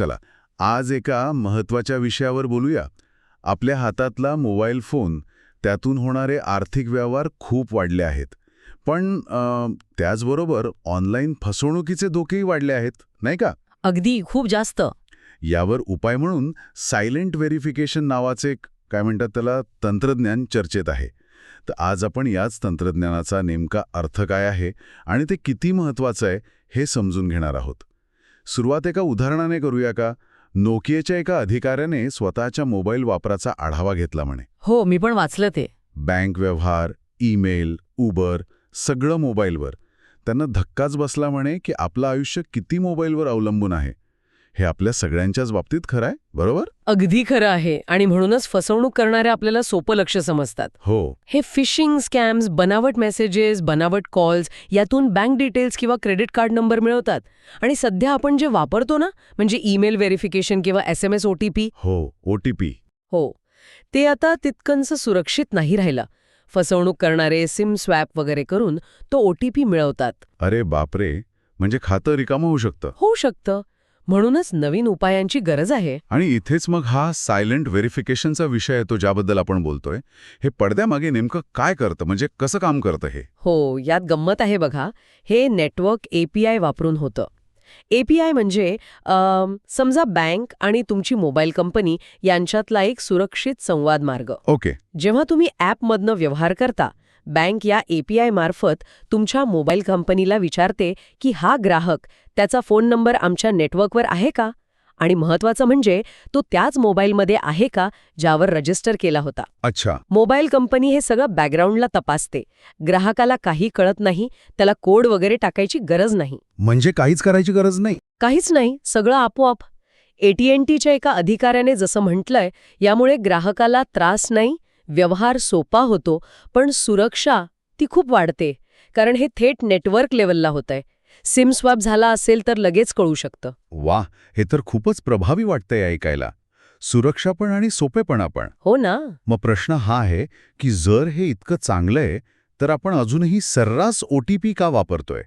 चला आज एका महत्त्वाच्या विषयावर बोलूया. आपल्या हातातला मोबाईल फोन त्यातून होणारे आर्थिक व्यवहार खूप वाढले आहेत. पण त्याचबरोबर ऑनलाईन फसवणुकीचे धोकेही वाढले आहेत नाही का? अगदी खूप जास्त. यावर उपाय म्हणून सायलेंट व्हेरिफिकेशन नावाचे एक, काय म्हणतात त्याला तंत्रज्ञान चर्चेत आहे. तर आज आपण याच तंत्रज्ञानाचा नेमका अर्थ काय आहे आणि ते किती महत्वाचं आहे हे समजून घेणार आहोत. सुरुवात एका उदाहरणाने करूया का? नोकियाच्या एका अधिकाऱ्याने स्वतःच्या मोबाईल वापराचा आढावा घेतला म्हणे. हो मी पण वाचलं ते. बँक व्यवहार ईमेल उबर सगळं मोबाईलवर. त्यांना धक्काच बसला म्हणे की आपलं आयुष्य किती मोबाईलवर अवलंबून आहे. हे आपल्या सगळ्यांच्याच बाबतीत खरं आहे बरोबर? अगदी खरं आहे. आणि म्हणूनच फसवणूक करणारे आपल्याला सोपं लक्ष समजतात. हो. हे फिशिंग स्कॅम्स बनावट मेसेजेस बनावट कॉल्स यातून बँक डिटेल्स किंवा क्रेडिट कार्ड नंबर मिळवतात. आणि सध्या आपण जे वापरतो ना म्हणजे ईमेल व्हेरिफिकेशन किंवा S M S O T P हो ओ टी पी हो. ते आता तितकंसं सुरक्षित नाही राहिलं. फसवणूक करणारे सिम स्वॅप वगैरे करून तो ओ टी पी मिळवतात. अरे बापरे! म्हणजे खातं रिकामं होऊ शकतं. होऊ शकतं. म्हणूनच नवीन उपायांची गरज आहे. आणि इथेच मग हा सायलेंट व्हेरिफिकेशनचा विषय आहे तो ज्याबद्दल आपण बोलतोय. हे पडद्यामागे नेमकं काय करतं? म्हणजे कसं काम करतं हे? हो यात गंमत आहे बघा. हे नेटवर्क एपीआय वापरून होतं. एपीआय म्हणजे अम, समजा बँक आणि तुमची मोबाईल कंपनी यांच्यातला एक सुरक्षित संवाद मार्ग. ओके. जेव्हा तुम्ही ॲपमधनं व्यवहार करता बँक या एपीआय मार्फत तुमच्या मोबाईल कंपनीला विचारते की हा ग्राहक त्याचा फोन नंबर आमच्या नेटवर्कवर आहे का? आणि महत्वाचं म्हणजे तो त्याच मोबाईलमध्ये आहे का ज्यावर रजिस्टर केला होता. अच्छा. मोबाईल कंपनी हे सगळं बॅकग्राऊंडला तपासते. ग्राहकाला काही कळत नाही त्याला कोड वगैरे टाकायची गरज नाही. म्हणजे काहीच करायची गरज नाही? काहीच नाही सगळं आपोआप. एटीएनटीच्या एका अधिकाऱ्याने जसं म्हटलंय यामुळे ग्राहकाला त्रास नाही व्यवहार सोपा होतो पण सुरक्षा ती खूप वाढते कारण हे थेट नेटवर्क लेवलला होतंय. सिम स्वॅप झाला असेल तर लगेच कळू शकतं. वा हे तर खूपच प्रभावी वाटतंय ऐकायला. सुरक्षा पण आणि सोपेपणा पण. हो ना. मग प्रश्न हा आहे की जर हे इतकं चांगलं आहे तर आपण अजूनही सर्रास ओ टी पी का वापरतोय?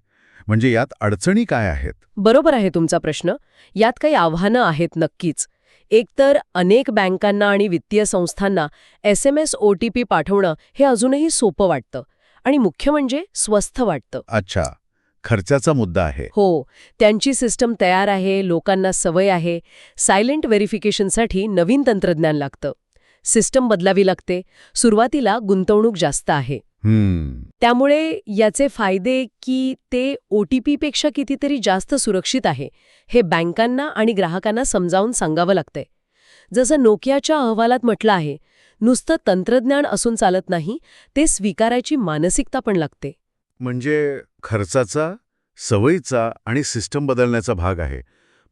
म्हणजे यात अडचणी काय आहेत? बरोबर आहे तुमचा प्रश्न. यात काही आव्हानं आहेत नक्कीच. एकतर अनेक बँकांना आणि वित्तीय संस्थांना S M S O T P पाठवणं हे अजूनही सोपं वाटतं आणि मुख्य म्हणजे स्वस्थ वाटतं. अच्छा खर्चाचा मुद्दा आहे. हो त्यांची सिस्टम तयार आहे लोकांना सवय आहे सायलेंट व्हेरिफिकेशनसाठी नवीन तंत्रज्ञान लागतं. सिस्टम बदलावी लागते सुरुवातीला गुंतवणूक जास्त आहे. त्यामुळे याचे फायदे की ते ओ टी पीपेक्षा कितीतरी जास्त सुरक्षित आहे हे बँकांना आणि ग्राहकांना समजावून सांगावं लागतंय. जसं नोकियाच्या अहवालात म्हटलं आहे नुसतं तंत्रज्ञान असून चालत नाही ते स्वीकारायची मानसिकता पण लागते. म्हणजे खर्चाचा सवयीचा आणि सिस्टम बदलण्याचा भाग आहे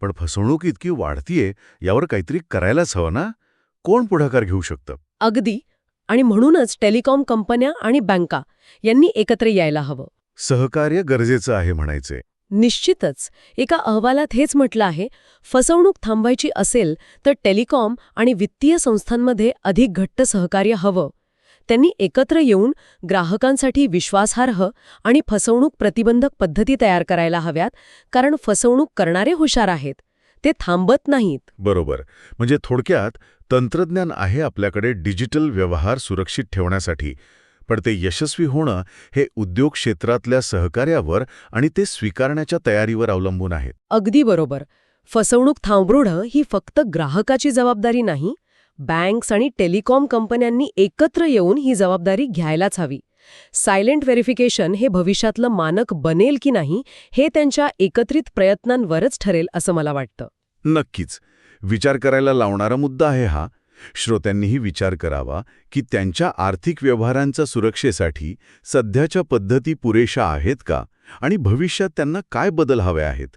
पण फसवणूक इतकी वाढतीये यावर काहीतरी करायलाच हवं ना? कोण पुढाकार घेऊ शकतं? अगदी. आणि म्हणूनच टेलिकॉम कंपन्या आणि बँका यांनी एकत्र यायला हवं. सहकार्य गरजेचं आहे म्हणायचे. निश्चितच. एका अहवालात हेच म्हटलं आहे फसवणूक थांबवायची असेल तर टेलिकॉम आणि वित्तीय संस्थांमध्ये अधिक घट्ट सहकार्य हवं. त्यांनी एकत्र येऊन ग्राहकांसाठी विश्वासार्ह आणि फसवणूक प्रतिबंधक पद्धती तयार करायला हव्यात कारण फसवणूक करणारे हुशार आहेत. ते थांबत नाहीत. बरोबर. म्हणजे थोडक्यात तंत्रज्ञान आहे आपल्याकडे डिजिटल व्यवहार सुरक्षित ठेवण्यासाठी. पण ते यशस्वी होणं हे उद्योग क्षेत्रातल्या सहकार्यावर आणि ते स्वीकारण्याच्या तयारीवर अवलंबून आहे. अगदी बरोबर. फसवणूक थांबवणं ही फक्त ग्राहकाची जबाबदारी नाही बँक्स आणि टेलिकॉम कंपन्यांनी एकत्र येऊन ही जबाबदारी घ्यायलाच हवी. सायलेंट व्हेरिफिकेशन हे भविष्यातलं मानक बनेल की नाही हे त्यांच्या एकत्रित प्रयत्नांवरच ठरेल असं मला वाटतं. नक्कीच. विचार करायला लावणारा मुद्दा आहे हा. श्रोत्यांनीही विचार करावा की त्यांच्या आर्थिक व्यवहारांच्या सुरक्षेसाठी सध्याच्या पद्धती पुरेशा आहेत का? आणि भविष्यात त्यांना काय बदल हवे आहेत?